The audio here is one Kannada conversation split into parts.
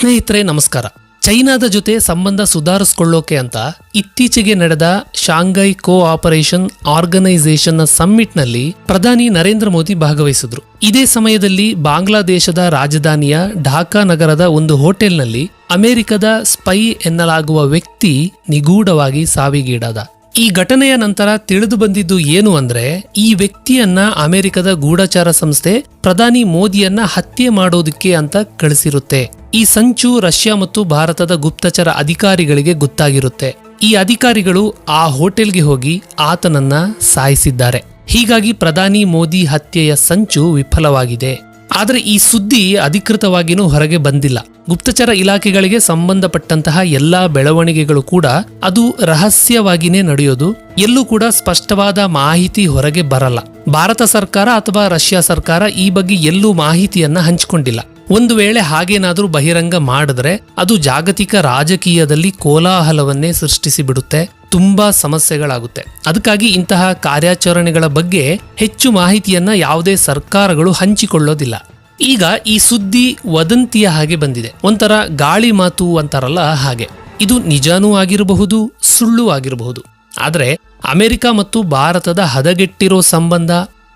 ಸ್ನೇಹಿತರೆ, ನಮಸ್ಕಾರ. ಚೈನಾದ ಜೊತೆ ಸಂಬಂಧ ಸುಧಾರಿಸಿಕೊಳ್ಳೋಕೆ ಅಂತ ಇತ್ತೀಚೆಗೆ ನಡೆದ ಶಾಂಘೈ ಕೋ ಆಪರೇಷನ್ ಆರ್ಗನೈಸೇಷನ್ನ ಸಮ್ಮಿಟ್ನಲ್ಲಿ ಪ್ರಧಾನಿ ನರೇಂದ್ರ ಮೋದಿ ಭಾಗವಹಿಸಿದ್ರು. ಇದೇ ಸಮಯದಲ್ಲಿ ಬಾಂಗ್ಲಾದೇಶದ ರಾಜಧಾನಿಯ ಢಾಕಾ ನಗರದ ಒಂದು ಹೋಟೆಲ್ನಲ್ಲಿ ಅಮೆರಿಕದ ಸ್ಪೈ ಎನ್ನಲಾಗುವ ವ್ಯಕ್ತಿ ನಿಗೂಢವಾಗಿ ಸಾವಿಗೀಡಾದ. ಈ ಘಟನೆಯ ನಂತರ ತಿಳಿದು ಬಂದಿದ್ದು ಏನು ಅಂದ್ರೆ, ಈ ವ್ಯಕ್ತಿಯನ್ನ ಅಮೆರಿಕದ ಗೂಢಚಾರ ಸಂಸ್ಥೆ ಪ್ರಧಾನಿ ಮೋದಿಯನ್ನ ಹತ್ಯೆ ಮಾಡೋದಕ್ಕೆ ಅಂತ ಕಳಿಸಿರುತ್ತೆ. ಈ ಸಂಚು ರಷ್ಯಾ ಮತ್ತು ಭಾರತದ ಗುಪ್ತಚರ ಅಧಿಕಾರಿಗಳಿಗೆ ಗೊತ್ತಾಗಿರುತ್ತೆ. ಈ ಅಧಿಕಾರಿಗಳು ಆ ಹೋಟೆಲ್ಗೆ ಹೋಗಿ ಆತನನ್ನ ಸಾಯಿಸಿದ್ದಾರೆ. ಹೀಗಾಗಿ ಪ್ರಧಾನಿ ಮೋದಿ ಹತ್ಯೆಯ ಸಂಚು ವಿಫಲವಾಗಿದೆ. ಆದರೆ ಈ ಸುದ್ದಿ ಅಧಿಕೃತವಾಗಿನೂ ಹೊರಗೆ ಬಂದಿಲ್ಲ. ಗುಪ್ತಚರ ಇಲಾಖೆಗಳಿಗೆ ಸಂಬಂಧಪಟ್ಟಂತಹ ಎಲ್ಲಾ ಬೆಳವಣಿಗೆಗಳು ಕೂಡ ಅದು ರಹಸ್ಯವಾಗಿನೇ ನಡೆಯೋದು. ಎಲ್ಲೂ ಕೂಡ ಸ್ಪಷ್ಟವಾದ ಮಾಹಿತಿ ಹೊರಗೆ ಬರಲ್ಲ. ಭಾರತ ಸರ್ಕಾರ ಅಥವಾ ರಷ್ಯಾ ಸರ್ಕಾರ ಈ ಬಗ್ಗೆ ಎಲ್ಲೂ ಮಾಹಿತಿಯನ್ನ ಹಂಚಿಕೊಂಡಿಲ್ಲ. ಒಂದು ವೇಳೆ ಹಾಗೇನಾದರೂ ಬಹಿರಂಗ ಮಾಡಿದ್ರೆ ಅದು ಜಾಗತಿಕ ರಾಜಕೀಯದಲ್ಲಿ ಕೋಲಾಹಲವನ್ನೇ ಸೃಷ್ಟಿಸಿಬಿಡುತ್ತೆ. ತುಂಬಾ ಸಮಸ್ಯೆಗಳಾಗುತ್ತೆ. ಅದಕ್ಕಾಗಿ ಇಂತಹ ಕಾರ್ಯಾಚರಣೆಗಳ ಬಗ್ಗೆ ಹೆಚ್ಚು ಮಾಹಿತಿಯನ್ನ ಯಾವುದೇ ಸರ್ಕಾರಗಳು ಹಂಚಿಕೊಳ್ಳೋದಿಲ್ಲ. ಈಗ ಈ ಸುದ್ದಿ ವದಂತಿಯ ಹಾಗೆ ಬಂದಿದೆ. ಒಂಥರ ಗಾಳಿ ಮಾತು ಅಂತಾರಲ್ಲ ಹಾಗೆ. ಇದು ನಿಜಾನೂ ಆಗಿರಬಹುದು, ಸುಳ್ಳು ಆಗಿರಬಹುದು. ಆದರೆ ಅಮೆರಿಕ ಮತ್ತು ಭಾರತದ ಹದಗೆಟ್ಟಿರೋ ಸಂಬಂಧ,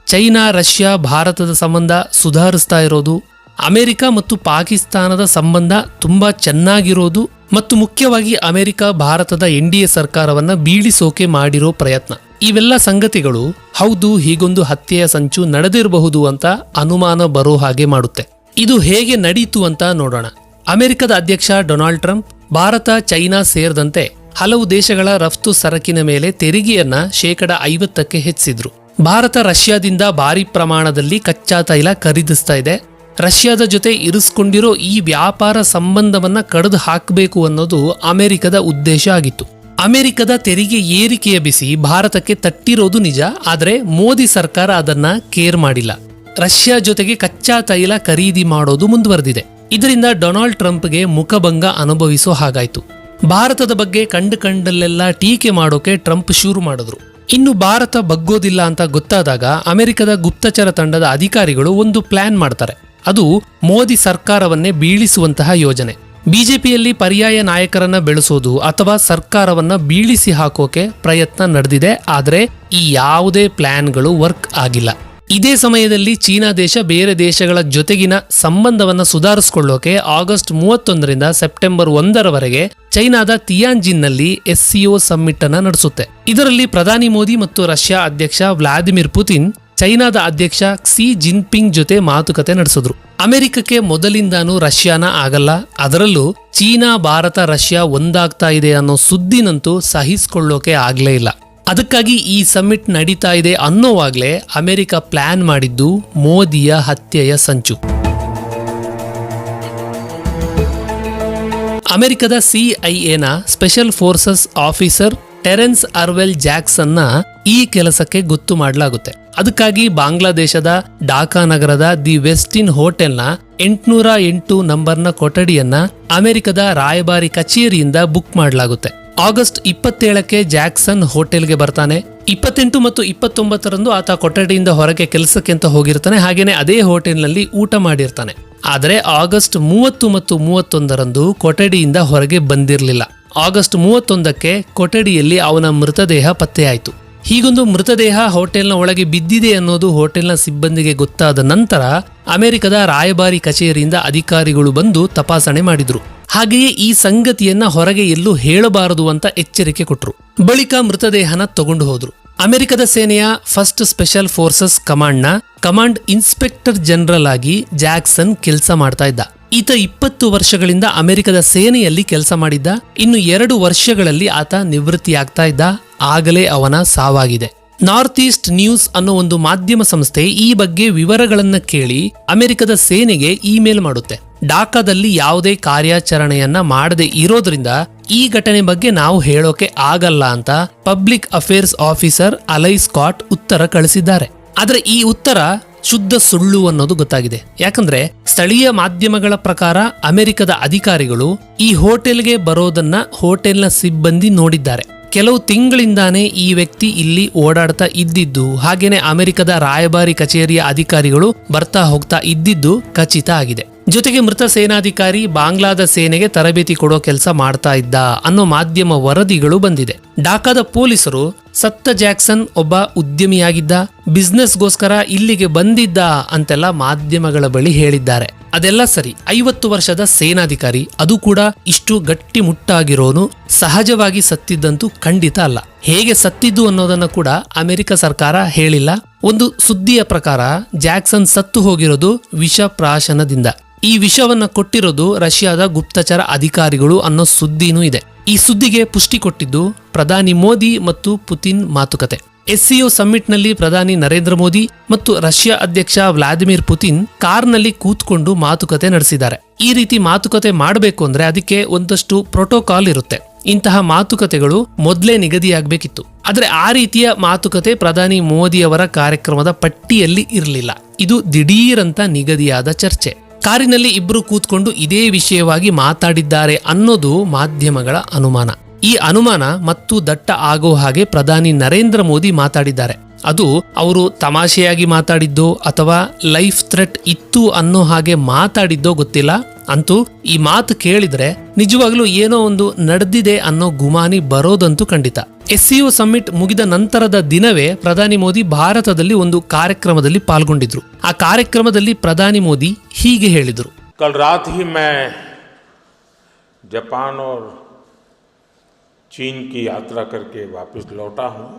ಚೈನಾ, ರಷ್ಯಾ, ಭಾರತದ ಸಂಬಂಧ ಸುಧಾರಿಸ್ತಾ ಇರೋದು, ಅಮೆರಿಕ ಮತ್ತು ಪಾಕಿಸ್ತಾನದ ಸಂಬಂಧ ತುಂಬಾ ಚೆನ್ನಾಗಿರೋದು ಮತ್ತು ಮುಖ್ಯವಾಗಿ ಅಮೆರಿಕ, ಭಾರತದ ಎನ್ ಡಿ ಎ ಸರ್ಕಾರವನ್ನ ಬೀಳಿಸೋಕೆ ಮಾಡಿರೋ ಪ್ರಯತ್ನ. ಇವೆಲ್ಲ ಸಂಗತಿಗಳು ಹೌದು ಹೀಗೊಂದು ಹತ್ಯೆಯ ಸಂಚು ನಡೆದಿರಬಹುದು ಅಂತ ಅನುಮಾನ ಬರೋ ಹಾಗೆ ಮಾಡುತ್ತೆ. ಇದು ಹೇಗೆ ನಡೀತು ಅಂತ ನೋಡೋಣ. ಅಮೆರಿಕದ ಅಧ್ಯಕ್ಷ ಡೊನಾಲ್ಡ್ ಟ್ರಂಪ್, ಭಾರತ, ಚೈನಾ ಸೇರಿದಂತೆ ಹಲವು ದೇಶಗಳ ರಫ್ತು ಸರಕಿನ ಮೇಲೆ ತೆರಿಗೆಯನ್ನ ಶೇಕಡ ಐವತ್ತಕ್ಕೆ ಹೆಚ್ಚಿಸಿದ್ರು. ಭಾರತ ರಷ್ಯಾದಿಂದ ಭಾರಿ ಪ್ರಮಾಣದಲ್ಲಿ ಕಚ್ಚಾ ತೈಲ ಖರೀದಿಸ್ತಾ ಇದೆ. ರಷ್ಯಾದ ಜೊತೆ ಇರಿಸ್ಕೊಂಡಿರೋ ಈ ವ್ಯಾಪಾರ ಸಂಬಂಧವನ್ನ ಕಡಿದು ಹಾಕಬೇಕು ಅನ್ನೋದು ಅಮೆರಿಕದ ಉದ್ದೇಶ ಆಗಿತ್ತು. ಅಮೆರಿಕದ ತೆರಿಗೆ ಏರಿಕೆಯ ಬಿಸಿ ಭಾರತಕ್ಕೆ ತಟ್ಟಿರೋದು ನಿಜ, ಆದರೆ ಮೋದಿ ಸರ್ಕಾರ ಅದನ್ನ ಕೇರ್ ಮಾಡಿಲ್ಲ. ರಷ್ಯಾ ಜೊತೆಗೆ ಕಚ್ಚಾ ತೈಲ ಖರೀದಿ ಮಾಡೋದು ಮುಂದುವರೆದಿದೆ. ಇದರಿಂದ ಡೊನಾಲ್ಡ್ ಟ್ರಂಪ್ಗೆ ಮುಖಭಂಗ ಅನುಭವಿಸೋ ಹಾಗಾಯ್ತು. ಭಾರತದ ಬಗ್ಗೆ ಕಂಡು ಕಂಡಲ್ಲೆಲ್ಲ ಟೀಕೆ ಮಾಡೋಕೆ ಟ್ರಂಪ್ ಶುರು ಮಾಡಿದ್ರು. ಇನ್ನು ಭಾರತ ಬಗ್ಗೋದಿಲ್ಲ ಅಂತ ಗೊತ್ತಾದಾಗ ಅಮೆರಿಕದ ಗುಪ್ತಚರ ತಂಡದ ಅಧಿಕಾರಿಗಳು ಒಂದು ಪ್ಲಾನ್ ಮಾಡ್ತಾರೆ. ಅದು ಮೋದಿ ಸರ್ಕಾರವನ್ನೇ ಬೀಳಿಸುವಂತಹ ಯೋಜನೆ. ಬಿಜೆಪಿಯಲ್ಲಿ ಪರ್ಯಾಯ ನಾಯಕರನ್ನ ಬೆಳೆಸೋದು ಅಥವಾ ಸರ್ಕಾರವನ್ನ ಬೀಳಿಸಿ ಹಾಕೋಕೆ ಪ್ರಯತ್ನ ನಡೆದಿದೆ, ಆದರೆ ಈ ಯಾವುದೇ ಪ್ಲಾನ್ಗಳು ವರ್ಕ್ ಆಗಿಲ್ಲ. ಇದೇ ಸಮಯದಲ್ಲಿ ಚೀನಾ ದೇಶ ಬೇರೆ ದೇಶಗಳ ಜೊತೆಗಿನ ಸಂಬಂಧವನ್ನ ಸುಧಾರಿಸಿಕೊಳ್ಳೋಕೆ ಆಗಸ್ಟ್ ಮೂವತ್ತೊಂದರಿಂದ ಸೆಪ್ಟೆಂಬರ್ ಒಂದರವರೆಗೆ ಚೈನಾದ ತಿಯಾನ್ಜಿನ್ನಲ್ಲಿ ಎಸ್ಸಿಒ ಸಮ್ಮಿಟ್ ಅನ್ನ ನಡೆಸುತ್ತೆ. ಇದರಲ್ಲಿ ಪ್ರಧಾನಿ ಮೋದಿ ಮತ್ತು ರಷ್ಯಾ ಅಧ್ಯಕ್ಷ ವ್ಲಾದಿಮಿರ್ ಪುತಿನ್ ಚೈನಾದ ಅಧ್ಯಕ್ಷ ಕ್ಸಿ ಜಿನ್ಪಿಂಗ್ ಜೊತೆ ಮಾತುಕತೆ ನಡೆಸಿದ್ರು. ಅಮೆರಿಕಕ್ಕೆ ಮೊದಲಿಂದಾನೂ ರಷ್ಯಾನ ಆಗಲ್ಲ, ಅದರಲ್ಲೂ ಚೀನಾ, ಭಾರತ, ರಷ್ಯಾ ಒಂದಾಗ್ತಾ ಇದೆ ಅನ್ನೋ ಸುದ್ದಿನಂತೂ ಸಹಿಸ್ಕೊಳ್ಳೋಕೆ ಆಗ್ಲೇ ಇಲ್ಲ. ಅದಕ್ಕಾಗಿ ಈ ಸಮ್ಮಿಟ್ ನಡೀತಾ ಇದೆ ಅನ್ನೋವಾಗಲೇ ಅಮೆರಿಕ ಪ್ಲಾನ್ ಮಾಡಿದ್ದು ಮೋದಿಯ ಹತ್ಯೆಯ ಸಂಚು. ಅಮೆರಿಕದ ಸಿಐಎನ special forces officer Terrence Arvelle ಜಾಕ್ಸನ್ನ ಈ ಕೆಲಸಕ್ಕೆ ಗೊತ್ತು ಮಾಡಲಾಗುತ್ತೆ. ಅದಕ್ಕಾಗಿ ಬಾಂಗ್ಲಾದೇಶದ ಡಾಕಾ ನಗರದ ದಿ ವೆಸ್ಟಿನ್ ಹೋಟೆಲ್ನ ಎಂಟುನೂರ ಎಂಟು ನಂಬರ್ನ ಕೊಠಡಿಯನ್ನ ಅಮೆರಿಕದ ರಾಯಭಾರಿ ಕಚೇರಿಯಿಂದ ಬುಕ್ ಮಾಡಲಾಗುತ್ತೆ. ಆಗಸ್ಟ್ ಇಪ್ಪತ್ತೇಳಕ್ಕೆ ಜಾಕ್ಸನ್ ಹೋಟೆಲ್ಗೆ ಬರ್ತಾನೆ. ಇಪ್ಪತ್ತೆಂಟು ಮತ್ತು ಇಪ್ಪತ್ತೊಂಬತ್ತರಂದು ಆತ ಕೊಠಡಿಯಿಂದ ಹೊರಗೆ ಕೆಲಸಕ್ಕೆ ಅಂತ ಹೋಗಿರ್ತಾನೆ. ಹಾಗೇನೆ ಅದೇ ಹೋಟೆಲ್ನಲ್ಲಿ ಊಟ ಮಾಡಿರ್ತಾನೆ. ಆದರೆ ಆಗಸ್ಟ್ ಮೂವತ್ತು ಮತ್ತು ಮೂವತ್ತೊಂದರಂದು ಕೊಠಡಿಯಿಂದ ಹೊರಗೆ ಬಂದಿರಲಿಲ್ಲ. ಆಗಸ್ಟ್ ಮೂವತ್ತೊಂದಕ್ಕೆ ಕೊಠಡಿಯಲ್ಲಿ ಅವನ ಮೃತದೇಹ ಪತ್ತೆಯಾಯಿತು. ಹೀಗೊಂದು ಮೃತದೇಹ ಹೋಟೆಲ್ನ ಒಳಗೆ ಬಿದ್ದಿದೆ ಅನ್ನೋದು ಹೋಟೆಲ್ನ ಸಿಬ್ಬಂದಿಗೆ ಗೊತ್ತಾದ ನಂತರ ಅಮೆರಿಕದ ರಾಯಭಾರಿ ಕಚೇರಿಯಿಂದ ಅಧಿಕಾರಿಗಳು ಬಂದು ತಪಾಸಣೆ ಮಾಡಿದ್ರು. ಹಾಗೆಯೇ ಈ ಸಂಗತಿಯನ್ನ ಹೊರಗೆ ಎಲ್ಲೂ ಹೇಳಬಾರದು ಅಂತ ಎಚ್ಚರಿಕೆ ಕೊಟ್ರು. ಬಳಿಕ ಮೃತದೇಹನ ತಗೊಂಡು ಹೋದ್ರು. ಅಮೆರಿಕದ ಸೇನೆಯ ಫಸ್ಟ್ ಸ್ಪೆಷಲ್ ಫೋರ್ಸಸ್ ಕಮಾಂಡ್ನ ಕಮಾಂಡ್ ಇನ್ಸ್ಪೆಕ್ಟರ್ ಜನರಲ್ ಆಗಿ ಜಾಕ್ಸನ್ ಕೆಲಸ ಮಾಡ್ತಾ ಇದ್ದ. ಈತ ಇಪ್ಪತ್ತು ವರ್ಷಗಳಿಂದ ಅಮೆರಿಕದ ಸೇನೆಯಲ್ಲಿ ಕೆಲಸ ಮಾಡಿದ್ದ. ಇನ್ನು ಎರಡು ವರ್ಷಗಳಲ್ಲಿ ಆತ ನಿವೃತ್ತಿಯಾಗ್ತಾ ಇದ್ದ. ಆಗಲೇ ಅವನ ಸಾವಾಗಿದೆ. ನಾರ್ತ್ ಈಸ್ಟ್ ನ್ಯೂಸ್ ಅನ್ನೋ ಒಂದು ಮಾಧ್ಯಮ ಸಂಸ್ಥೆ ಈ ಬಗ್ಗೆ ವಿವರಗಳನ್ನ ಕೇಳಿ ಅಮೆರಿಕದ ಸೇನೆಗೆ ಇಮೇಲ್ ಮಾಡುತ್ತೆ. ಡಾಕಾದಲ್ಲಿ ಯಾವುದೇ ಕಾರ್ಯಾಚರಣೆಯನ್ನ ಮಾಡದೆ ಇರೋದ್ರಿಂದ ಈ ಘಟನೆ ಬಗ್ಗೆ ನಾವು ಹೇಳೋಕೆ ಆಗಲ್ಲ ಅಂತ public affairs officer Ally Scott ಉತ್ತರ ಕಳಿಸಿದ್ದಾರೆ. ಆದರೆ ಈ ಉತ್ತರ ಶುದ್ಧ ಸುಳ್ಳು ಅನ್ನೋದು ಗೊತ್ತಾಗಿದೆ. ಯಾಕಂದ್ರೆ ಸ್ಥಳೀಯ ಮಾಧ್ಯಮಗಳ ಪ್ರಕಾರ ಅಮೆರಿಕದ ಅಧಿಕಾರಿಗಳು ಈ ಹೋಟೆಲ್ಗೆ ಬರೋದನ್ನ ಹೋಟೆಲ್ನ ಸಿಬ್ಬಂದಿ ನೋಡಿದ್ದಾರೆ. ಕೆಲವು ತಿಂಗಳಿಂದಾನೇ ಈ ವ್ಯಕ್ತಿ ಇಲ್ಲಿ ಓಡಾಡ್ತಾ ಇದ್ದಿದ್ದು. ಹಾಗೇನೆ ಅಮೆರಿಕದ ರಾಯಭಾರಿ ಕಚೇರಿಯ ಅಧಿಕಾರಿಗಳು ಬರ್ತಾ ಹೋಗ್ತಾ ಇದ್ದಿದ್ದು ಖಚಿತ ಆಗಿದೆ. ಜೊತೆಗೆ ಮೃತ ಸೇನಾಧಿಕಾರಿ ಬಾಂಗ್ಲಾದ ಸೇನೆಗೆ ತರಬೇತಿ ಕೊಡೋ ಕೆಲಸ ಮಾಡ್ತಾ ಇದ್ದ ಅನ್ನೋ ಮಾಧ್ಯಮ ವರದಿಗಳು ಬಂದಿದೆ. ಢಾಕಾದ ಪೊಲೀಸರು ಸತ್ತ ಜಾಕ್ಸನ್ ಒಬ್ಬ ಉದ್ಯಮಿಯಾಗಿದ್ದ, ಬಿಸ್ನೆಸ್ಗೋಸ್ಕರ ಇಲ್ಲಿಗೆ ಬಂದಿದ್ದ ಅಂತೆಲ್ಲ ಮಾಧ್ಯಮಗಳ ಬಳಿ ಹೇಳಿದ್ದಾರೆ. ಅದೆಲ್ಲ ಸರಿ, ಐವತ್ತು ವರ್ಷದ ಸೇನಾಧಿಕಾರಿ, ಅದು ಕೂಡ ಇಷ್ಟು ಗಟ್ಟಿ ಮುಟ್ಟಾಗಿರೋನು ಸಹಜವಾಗಿ ಸತ್ತಿದ್ದಂತೂ ಖಂಡಿತ ಅಲ್ಲ. ಹೇಗೆ ಸತ್ತಿದ್ದು ಅನ್ನೋದನ್ನ ಕೂಡ ಅಮೆರಿಕ ಸರ್ಕಾರ ಹೇಳಿಲ್ಲ. ಒಂದು ಸುದ್ದಿಯ ಪ್ರಕಾರ, ಜಾಕ್ಸನ್ ಸತ್ತು ಹೋಗಿರೋದು ವಿಷ ಪ್ರಾಶನದಿಂದ ಈ ವಿಷವನ್ನ ಕೊಟ್ಟಿರೋದು ರಷ್ಯಾದ ಗುಪ್ತಚರ ಅಧಿಕಾರಿಗಳು ಅನ್ನೋ ಸುದ್ದಿನೂ ಇದೆ. ಈ ಸುದ್ದಿಗೆ ಪುಷ್ಟಿ ಕೊಟ್ಟಿದ್ದು ಪ್ರಧಾನಿ ಮೋದಿ ಮತ್ತು ಪುತಿನ್ ಮಾತುಕತೆ. ಎಸ್ಸಿಒ ಸಮ್ಮಿಟ್ನಲ್ಲಿ ಪ್ರಧಾನಿ ನರೇಂದ್ರ ಮೋದಿ ಮತ್ತು ರಷ್ಯಾ ಅಧ್ಯಕ್ಷ ವ್ಲಾದಿಮಿರ್ ಪುತಿನ್ ಕಾರ್ನಲ್ಲಿ ಕೂತ್ಕೊಂಡು ಮಾತುಕತೆ ನಡೆಸಿದ್ದಾರೆ. ಈ ರೀತಿ ಮಾತುಕತೆ ಮಾಡಬೇಕು ಅಂದ್ರೆ ಅದಕ್ಕೆ ಒಂದಷ್ಟು ಪ್ರೋಟೋಕಾಲ್ ಇರುತ್ತೆ. ಇಂತಹ ಮಾತುಕತೆಗಳು ಮೊದಲೇ ನಿಗದಿಯಾಗಬೇಕಿತ್ತು. ಆದರೆ ಆ ರೀತಿಯ ಮಾತುಕತೆ ಪ್ರಧಾನಿ ಮೋದಿಯವರ ಕಾರ್ಯಕ್ರಮದ ಪಟ್ಟಿಯಲ್ಲಿ ಇರಲಿಲ್ಲ. ಇದು ದಿಢೀರಂತ ನಿಗದಿಯಾದ ಚರ್ಚೆ. ಕಾರಿನಲ್ಲಿ ಇಬ್ಬರು ಕೂತ್ಕೊಂಡು ಇದೇ ವಿಷಯವಾಗಿ ಮಾತಾಡಿದ್ದಾರೆ ಅನ್ನೋದು ಮಾಧ್ಯಮಗಳ ಅನುಮಾನ. ಈ ಅನುಮಾನ ಮತ್ತು ದಟ್ಟ ಆಗೋ ಹಾಗೆ ಪ್ರಧಾನಿ ನರೇಂದ್ರ ಮೋದಿ ಮಾತಾಡಿದ್ದಾರೆ. ಅದು ಅವರು ತಮಾಷೆಯಾಗಿ ಮಾತಾಡಿದ್ದೋ ಅಥವಾ ಲೈಫ್ ಥ್ರೆಟ್ ಇತ್ತು ಅನ್ನೋ ಹಾಗೆ ಮಾತಾಡಿದ್ದೋ ಗೊತ್ತಿಲ್ಲ. ಅಂತೂ ಈ ಮಾತು ಕೇಳಿದ್ರೆ ನಿಜವಾಗ್ಲೂ ಏನೋ ಒಂದು ನಡೆದಿದೆ ಅನ್ನೋ ಗುಮಾನಿ ಬರೋದಂತೂ ಖಂಡಿತ. ಎಸ್ ಸಿಒ ಸಮ್ಮಿಟ್ ಮುಗಿದ ನಂತರದ ದಿನವೇ ಪ್ರಧಾನಿ ಮೋದಿ ಭಾರತದಲ್ಲಿ ಒಂದು ಕಾರ್ಯಕ್ರಮದಲ್ಲಿ ಪಾಲ್ಗೊಂಡಿದ್ರು. ಆ ಕಾರ್ಯಕ್ರಮದಲ್ಲಿ ಪ್ರಧಾನಿ ಮೋದಿ ಹೀಗೆ ಹೇಳಿದ್ರು. ಕಲ್ ರಾತ್ ಹಿ ಜಪಾನ್ चीन की यात्रा करके वापस लौटा हूँ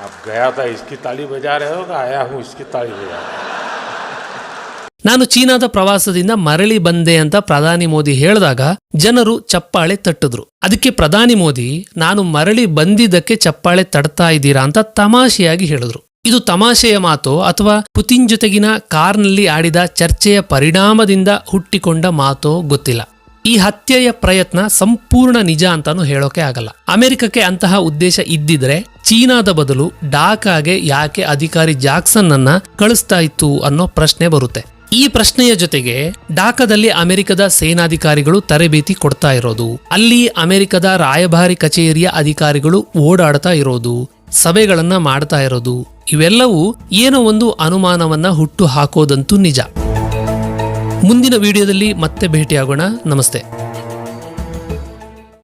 आप गया था इसकी ताली बजा रहे हो कि आया हूँ इसकी ताली बजा रहे हो ನಾನು ಚೀನಾದ ಪ್ರವಾಸದಿಂದ ಮರಳಿ ಬಂದೆ ಅಂತ ಪ್ರಧಾನಿ ಮೋದಿ ಹೇಳಿದಾಗ ಜನರು ಚಪ್ಪಾಳೆ ತಟ್ಟಿದ್ರು ಅದಕ್ಕೆ ಪ್ರಧಾನಿ ಮೋದಿ ನಾನು ಮರಳಿ ಬಂದಿದ್ದಕ್ಕೆ ಚಪ್ಪಾಳೆ ತಡ್ತಾ ಇದ್ದೀರಾ ಅಂತ ತಮಾಷೆಯಾಗಿ ಹೇಳಿದ್ರು ಇದು ತಮಾಷೆಯ ಮಾತು ಅಥವಾ ಪುತಿನ್ ಜೊತೆಗಿನ ಕಾರ್ನಲ್ಲಿ ಆಡಿದ ಚರ್ಚೆಯ ಪರಿಣಾಮದಿಂದ ಹುಟ್ಟಿಕೊಂಡ ಮಾತೋ ಗೊತ್ತಿಲ್ಲ. ಈ ಹತ್ಯೆಯ ಪ್ರಯತ್ನ ಸಂಪೂರ್ಣ ನಿಜ ಅಂತಾನು ಹೇಳೋಕೆ ಆಗಲ್ಲ. ಅಮೆರಿಕಕ್ಕೆ ಅಂತಹ ಉದ್ದೇಶ ಇದ್ದಿದ್ರೆ ಚೀನಾದ ಬದಲು ಡಾಕಾಗೆ ಯಾಕೆ ಅಧಿಕಾರಿ ಜಾಕ್ಸನ್ ಅನ್ನ ಕಳಿಸ್ತಾ ಇತ್ತು ಅನ್ನೋ ಪ್ರಶ್ನೆ ಬರುತ್ತೆ. ಈ ಪ್ರಶ್ನೆಯ ಜೊತೆಗೆ ಡಾಕದಲ್ಲಿ ಅಮೆರಿಕದ ಸೇನಾಧಿಕಾರಿಗಳು ತರಬೇತಿ ಕೊಡ್ತಾ ಇರೋದು, ಅಲ್ಲಿ ಅಮೆರಿಕದ ರಾಯಭಾರಿ ಕಚೇರಿಯ ಅಧಿಕಾರಿಗಳು ಓಡಾಡ್ತಾ ಇರೋದು, ಸಭೆಗಳನ್ನ ಮಾಡ್ತಾ ಇರೋದು ಇವೆಲ್ಲವೂ ಏನೋ ಒಂದು ಅನುಮಾನವನ್ನ ಹುಟ್ಟು ಹಾಕೋದಂತೂ ನಿಜ. ಮುಂದಿನ ವಿಡಿಯೋದಲ್ಲಿ ಮತ್ತೆ ಭೇಟಿಯಾಗೋಣ. ನಮಸ್ತೆ.